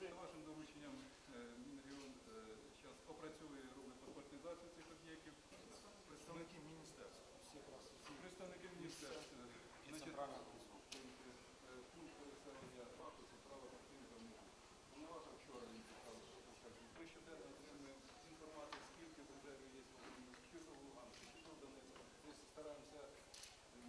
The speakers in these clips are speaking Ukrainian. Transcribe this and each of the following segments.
За вашим дорученням е, Мінрегіон зараз опрацьовує робить паспортизацію цих об'єктів. Представники міністерства. представники міністерства. Е, пункт переселення статусу права активного Вона Повноважив вчора він писав, що щоденно отримуємо інформацію, скільки в резерві є в Україні, що то в Луганську, що то в Донецьку. Тобто стараємося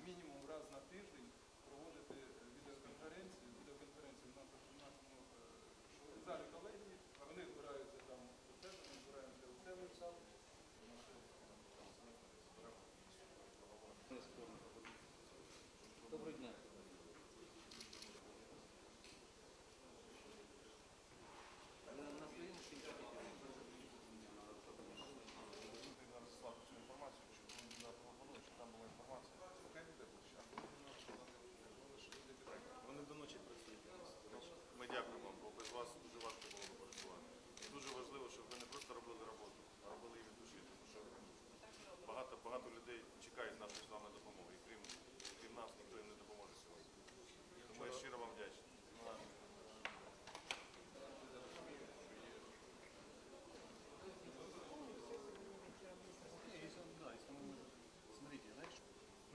мінімум раз на тиждень проводити е, відеоконференцію, відеоконференцію в нашому, в нашому е, залі колегії. Вони збираються там у себе, ми збираємося у себе в зал. Доброго дня. Ви на своєму кінці Ти нам слав цю інформацію, що ви на телефонуєш, що там була інформація. Поки не буде, Вони до ночі працюють. Ми дякуємо вам, бо без вас дуже важко було б працювати. І дуже важливо, щоб ви не просто робили роботу, а робили її від душі, тому що багато, багато людей чекають нашої з вами допомоги. І крім, крім нас, ніхто їм не допоможе сьогодні. Тому я щиро вам вдячний. Смотрите, знаешь,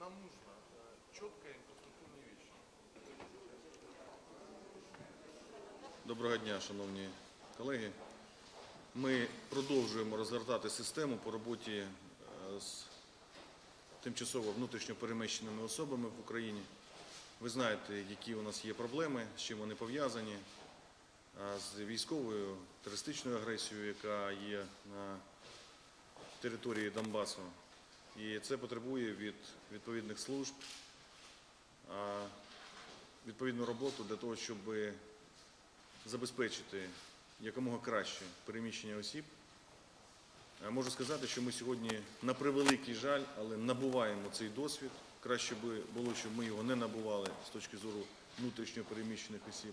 Нам нужно э, четкая инфраструктурная вещь. Доброго дня, шановні колеги. Ми продовжуємо розгортати систему по роботі е, з тимчасово внутрішньо переміщеними особами в Україні. Ви знаєте, які у нас є проблеми, з чим вони пов'язані, з військовою терористичною агресією, яка є на території Донбасу. І це потребує від відповідних служб відповідну роботу для того, щоб забезпечити якомога краще переміщення осіб. Можу сказати, що ми сьогодні на превеликий жаль, але набуваємо цей досвід. Краще би було, щоб ми його не набували з точки зору внутрішньо переміщених осіб.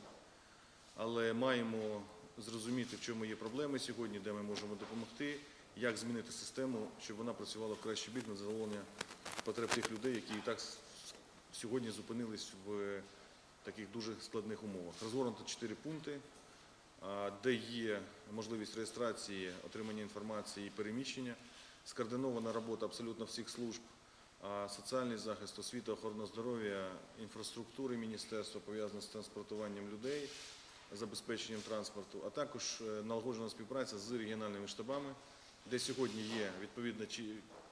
Але маємо зрозуміти, в чому є проблеми сьогодні, де ми можемо допомогти, як змінити систему, щоб вона працювала в кращий бік на задоволення потреб тих людей, які і так сьогодні зупинились в таких дуже складних умовах. Розгорнуто чотири пункти, де є можливість реєстрації, отримання інформації і переміщення, скоординована робота абсолютно всіх служб, соціальний захист, освіта, охорона здоров'я, інфраструктури міністерства пов'язана з транспортуванням людей, забезпеченням транспорту, а також е, налагоджена співпраця з регіональними штабами, де сьогодні є відповідна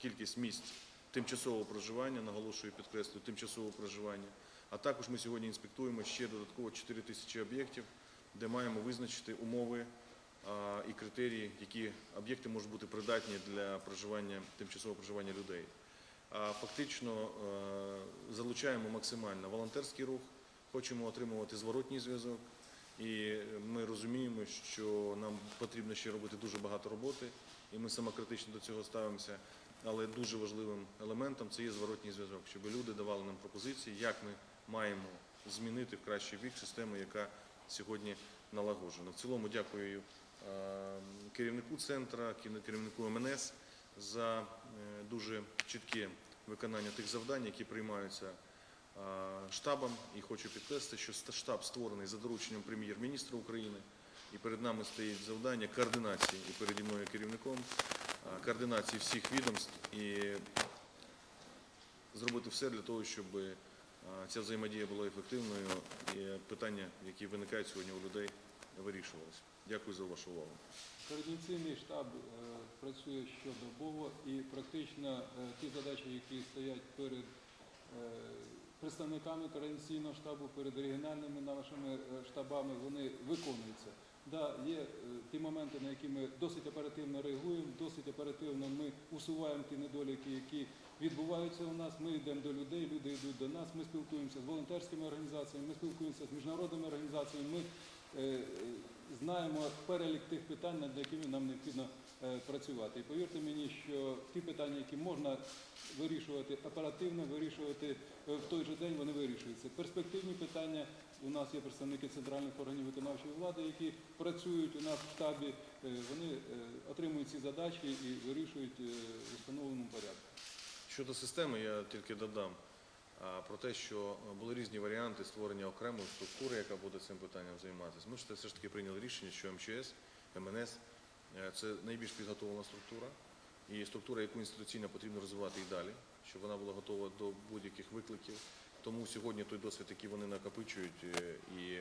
кількість місць тимчасового проживання, наголошую, підкреслюю, тимчасового проживання. А також ми сьогодні інспектуємо ще додатково 4 тисячі об'єктів, де маємо визначити умови і критерії, які об'єкти можуть бути придатні для проживання, тимчасового проживання людей. Фактично е, залучаємо максимально волонтерський рух, хочемо отримувати зворотній зв'язок. І ми розуміємо, що нам потрібно ще робити дуже багато роботи, і ми самокритично до цього ставимося. Але дуже важливим елементом це є зворотній зв'язок, щоб люди давали нам пропозиції, як ми маємо змінити в кращий бік систему, яка сьогодні налагоджена. В цілому дякую е, керівнику центра, керівнику МНС за е, дуже чітке виконання тих завдань, які приймаються е, штабом. І хочу підкреслити, що штаб створений за дорученням прем'єр-міністра України. І перед нами стоїть завдання координації і переді мною керівником координації всіх відомств і зробити все для того, щоб ця взаємодія була ефективною і питання, які виникають сьогодні у людей, вирішувалися. Дякую за вашу увагу. Координаційний штаб е, працює щодобово і практично е, ті задачі, які стоять перед е, представниками координаційного штабу, перед регіональними нашими штабами, вони виконуються. Да, є е, ті моменти, на які ми досить оперативно реагуємо, досить оперативно ми усуваємо ті недоліки, які відбуваються у нас. Ми йдемо до людей, люди йдуть до нас. Ми спілкуємося з волонтерськими організаціями, ми спілкуємося з міжнародними організаціями. Ми е, е, знаємо перелік тих питань, над якими нам необхідно працювати. І повірте мені, що ті питання, які можна вирішувати оперативно, вирішувати е, в той же день, вони вирішуються. Перспективні питання у нас є представники центральних органів виконавчої влади, які працюють у нас в штабі. Е, Вони е, отримують ці задачі і вирішують е, в установленому порядку. Щодо системи, я тільки додам. Про те, що були різні варіанти створення окремої структури, яка буде цим питанням займатися. Ми все ж таки прийняли рішення, що МЧС, МНС е, це найбільш підготовлена структура і структура, яку інституційно потрібно розвивати і далі, щоб вона була готова до будь-яких викликів. Тому сьогодні той досвід, який вони накопичують, е, і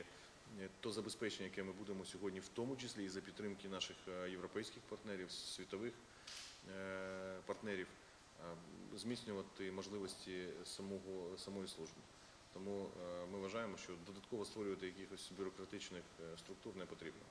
е, то забезпечення, яке ми будемо сьогодні, в тому числі і за підтримки наших е, європейських партнерів, світових е, партнерів, е, зміцнювати можливості самого, самої служби. Тому е, ми вважаємо, що додатково створювати якихось бюрократичних е, структур не потрібно.